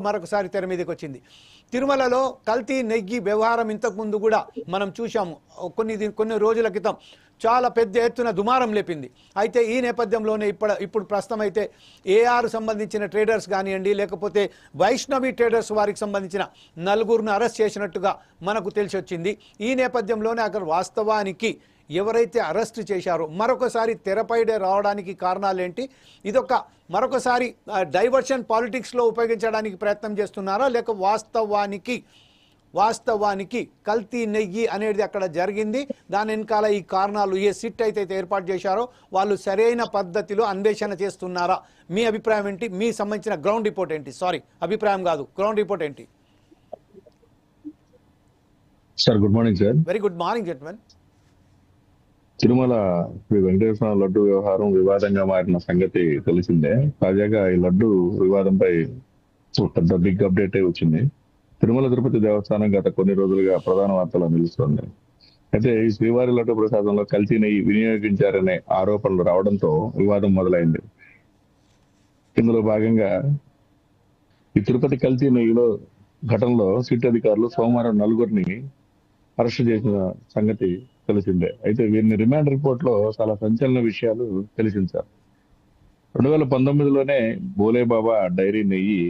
మరొకసారి తెర మీదకి వచ్చింది తిరుమలలో కల్తీ నెగ్గి వ్యవహారం ఇంతకుముందు కూడా మనం చూశాము. కొన్ని కొన్ని రోజుల క్రితం చాలా పెద్ద ఎత్తున దుమారం లేపింది. అయితే ఈ నేపథ్యంలోనే ఇప్పుడు ఇప్పుడు ప్రస్తుతం అయితే ఏఆర్ సంబంధించిన ట్రేడర్స్ కానివ్వండి లేకపోతే వైష్ణవి ట్రేడర్స్ వారికి సంబంధించిన నలుగురిని అరెస్ట్ చేసినట్టుగా మనకు తెలిసి వచ్చింది ఈ నేపథ్యంలోనే అక్కడ వాస్తవానికి ఎవరైతే అరెస్ట్ చేశారో మరొకసారి తెరపైడే రావడానికి కారణాలేంటి ఇదొక మరొకసారి డైవర్షన్ పాలిటిక్స్లో ఉపయోగించడానికి ప్రయత్నం చేస్తున్నారా? లేక వాస్తవానికి వాస్తవానికి కల్తీ నెయ్యి అనేది అక్కడ జరిగింది. దాని వెనకాల ఈ కారణాలు ఏ సిట్ అయితే ఏర్పాటు చేశారో వాళ్ళు సరైన పద్ధతిలో అన్వేషణ చేస్తున్నారా? మీ అభిప్రాయం ఏంటి? మీ సంబంధించిన గ్రౌండ్ రిపోర్ట్ ఏంటి? సారీ అభిప్రాయం కాదు. గ్రౌండ్ రిపోర్ట్ ఏంటి? Sir good morning sir very good morning gentlemen Tirumala Sri Venkateswara laddu వ్యవహారం వివాదంగా మారిన సంగతి తెలిసిందే. తాజాగా ఈ లడ్డు వివాదంపై పెద్ద బిగ్ అప్డేట్ వచ్చింది. తిరుమల తిరుపతి దేవస్థానం గత కొన్ని రోజులుగా ప్రధాన వార్తలో నిలుస్తోంది. అయితే ఈ శ్రీవారి లడ్డు ప్రసాదంలో కల్తీ నెయ్యి వినియోగించారనే ఆరోపణలు రావడంతో వివాదం మొదలైంది. ఇందులో భాగంగా ఈ తిరుపతి కల్తీ నెయ్యిలో ఘటనలో సిట్ అధికారులు సోమవారం నలుగురిని అరెస్ట్ చేసిన సంగతి తెలిసిందే. అయితే వీరిని రిమాండ్ రిపోర్ట్లో చాలా సంచలన విషయాలు తెలిసింది సార్. రెండు వేల పంతొమ్మిదిలోనే బోలేబాబా డైరీ నెయ్యి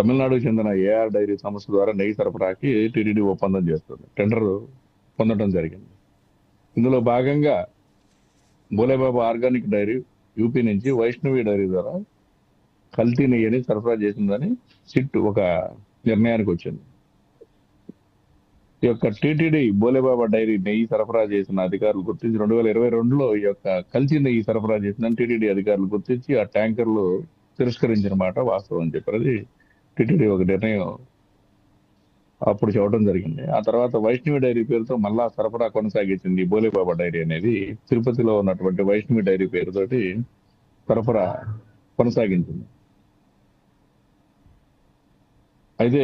తమిళనాడుకు చెందిన ఏఆర్ డైరీ సంస్థ ద్వారా నెయ్యి సరఫరాకి టీడీడీ ఒప్పందం చేస్తుంది. టెండర్ పొందడం జరిగింది. ఇందులో భాగంగా బోలేబాబా ఆర్గానిక్ డైరీ యూపీ నుంచి వైష్ణవి డైరీ ద్వారా కల్తీ నెయ్యిని సరఫరా చేసిందని సిట్ ఒక నిర్ణయానికి వచ్చింది. ఈ యొక్క టీటీడీ బోలేబాబా డైరీ నెయ్యి సరఫరా చేసిన అధికారులు గుర్తించి రెండు వేల ఇరవై రెండులో ఈ యొక్క కల్తీ నెయ్యి సరఫరా చేసిందని టీటీడీ అధికారులు గుర్తించి ఆ ట్యాంకర్లు తిరస్కరించిన మాట వాస్తవం అని చెప్పారు అది టీటీడీ ఒక నిర్ణయం అప్పుడు చెప్పడం జరిగింది. ఆ తర్వాత వైష్ణవి డైరీ పేరుతో మళ్ళా సరఫరా కొనసాగించింది బోలేబాబా డైరీ అనేది. తిరుపతిలో ఉన్నటువంటి వైష్ణవి డైరీ పేరుతోటి సరఫరా కొనసాగించింది. అయితే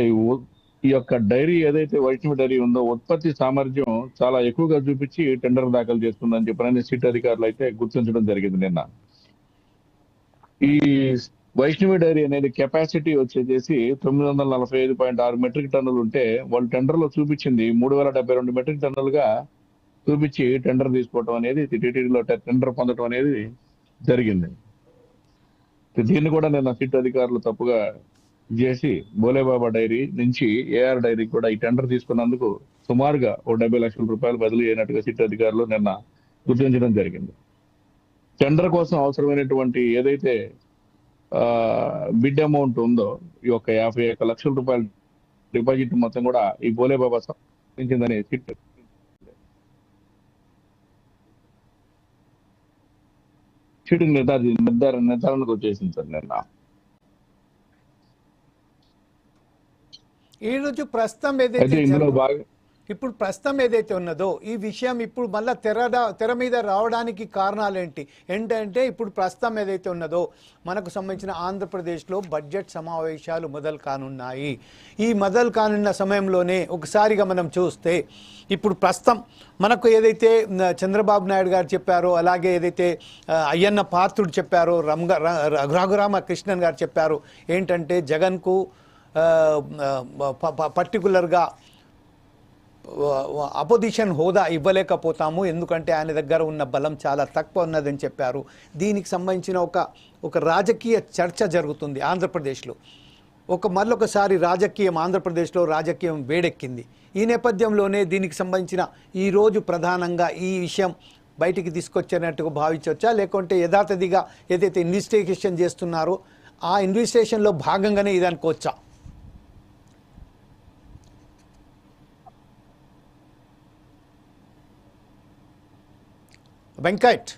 ఈ యొక్క డైరీ ఏదైతే వైష్ణవి డైరీ ఉందో ఉత్పత్తి సామర్థ్యం చాలా ఎక్కువగా చూపించి టెండర్ దాఖలు చేస్తుందని చెప్పని సిట్ అధికారులు అయితే గుర్తించడం జరిగింది నిన్న. ఈ వైష్ణవి డైరీ అనేది కెపాసిటీ వచ్చేసి తొమ్మిది వందల నలభై ఐదు పాయింట్ ఆరు మెట్రిక్ టన్నులు ఉంటే వాళ్ళు టెండర్లో చూపించింది మూడు వేల డెబ్బై రెండు మెట్రిక్ టన్నులుగా చూపించి టెండర్ తీసుకోవడం అనేది టీటీడీలో టెండర్ పొందడం అనేది జరిగింది. దీన్ని కూడా నిన్న సిట్ అధికారులు తప్పుగా చేసి బోలేబాబా డైరీ నుంచి ఏఆర్ డైరీ కూడా ఈ టెండర్ తీసుకున్నందుకు సుమారుగా ఓ డెబ్బై లక్షల రూపాయలు బదిలీ అయినట్టుగా సిట్ అధికారులు నిన్న గుర్తించడం జరిగింది. టెండర్ కోసం అవసరమైనటువంటి ఏదైతే బిడ్ అమౌంట్ ఉందో ఈ యొక్క యాభై ఒక్క లక్షల రూపాయల డిపాజిట్ మొత్తం కూడా ఈ బోలేబాబా సంబంధించిందని సిట్ సిట్ నిర్ధారి నిర్ధారణ నిర్ధారణకు వచ్చేసింది సార్ నిన్న. ఈ రోజు ప్రస్తుతం అయితే ఇందులో బాగా ఇప్పుడు ప్రస్తుతం ఏదైతే ఉన్నదో ఈ విషయం ఇప్పుడు మళ్ళీ తెర తెర మీద రావడానికి కారణాలు ఏంటి ఏంటంటే ఇప్పుడు ప్రస్తుతం ఏదైతే ఉన్నదో మనకు సంబంధించిన ఆంధ్రప్రదేశ్లో బడ్జెట్ సమావేశాలు మొదలు కానున్నాయి. ఈ మొదలు కానున్న సమయంలోనే ఒకసారిగా మనం చూస్తే ఇప్పుడు ప్రస్తుతం మనకు ఏదైతే చంద్రబాబు నాయుడు గారు చెప్పారో అలాగే ఏదైతే అయ్యన్న పాత్రుడు చెప్పారో రమ్గ రఘురామ కృష్ణన్ గారు చెప్పారు ఏంటంటే జగన్కు పర్టికులర్గా అపోజిషన్ హోదా ఇవ్వలేకపోతాము. ఎందుకంటే ఆయన దగ్గర ఉన్న బలం చాలా తక్కువ ఉన్నదని చెప్పారు. దీనికి సంబంధించిన ఒక ఒక రాజకీయ చర్చ జరుగుతుంది ఆంధ్రప్రదేశ్లో. ఒక మళ్ళొకసారి రాజకీయం ఆంధ్రప్రదేశ్లో రాజకీయం వేడెక్కింది. ఈ నేపథ్యంలోనే దీనికి సంబంధించిన ఈరోజు ప్రధానంగా ఈ విషయం బయటికి తీసుకొచ్చినట్టుగా భావించవచ్చా? లేకుంటే యథాతథిగా ఏదైతే ఇన్వెస్టిగేషన్ చేస్తున్నారో ఆ ఇన్వెస్టిగేషన్లో భాగంగానే ఇది అనుకోవచ్చా Venkat.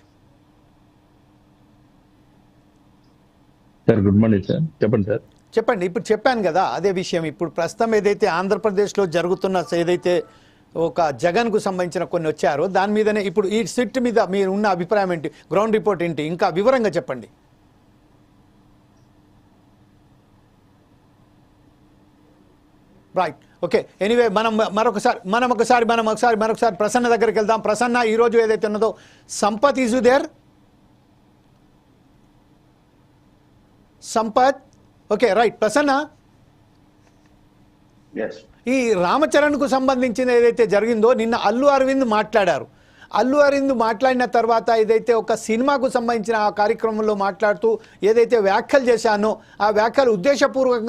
Sir good morning sir. చెప్పండి సార్. చెప్పండి ఇప్పుడు చెప్పాను కదా అదే విషయం. ఇప్పుడు ప్రస్తుతం ఏదైతే ఆంధ్రప్రదేశ్లో జరుగుతున్న ఏదైతే ఒక జగన్కు సంబంధించిన కొన్ని వచ్చారో దాని మీదనే ఇప్పుడు ఈ సిట్ మీద మీరు ఉన్న అభిప్రాయం ఏంటి? గ్రౌండ్ రిపోర్ట్ ఏంటి? ఇంకా వివరంగా చెప్పండి. రైట్ ఓకే ఎనీవే మనం మరొకసారి మనం ఒకసారి మనం ఒకసారి మరొకసారి ప్రసన్న దగ్గరికి వెళ్దాం. ప్రసన్న ఈరోజు ఏదైతే ఉన్నదో Sampath is there Sampath okay right Prasanna? ఈ రామచరణ్కు సంబంధించిన ఏదైతే జరిగిందో నిన్న అల్లు అరవింద్ మాట్లాడారు. అల్లు అరవింద్ మాట్లాడిన తర్వాత ఏదైతే ఒక సినిమాకు సంబంధించిన ఆ కార్యక్రమంలో మాట్లాడుతూ ఏదైతే వ్యాఖ్యలు చేశానో ఆ వ్యాఖ్యలు ఉద్దేశపూర్వకంగా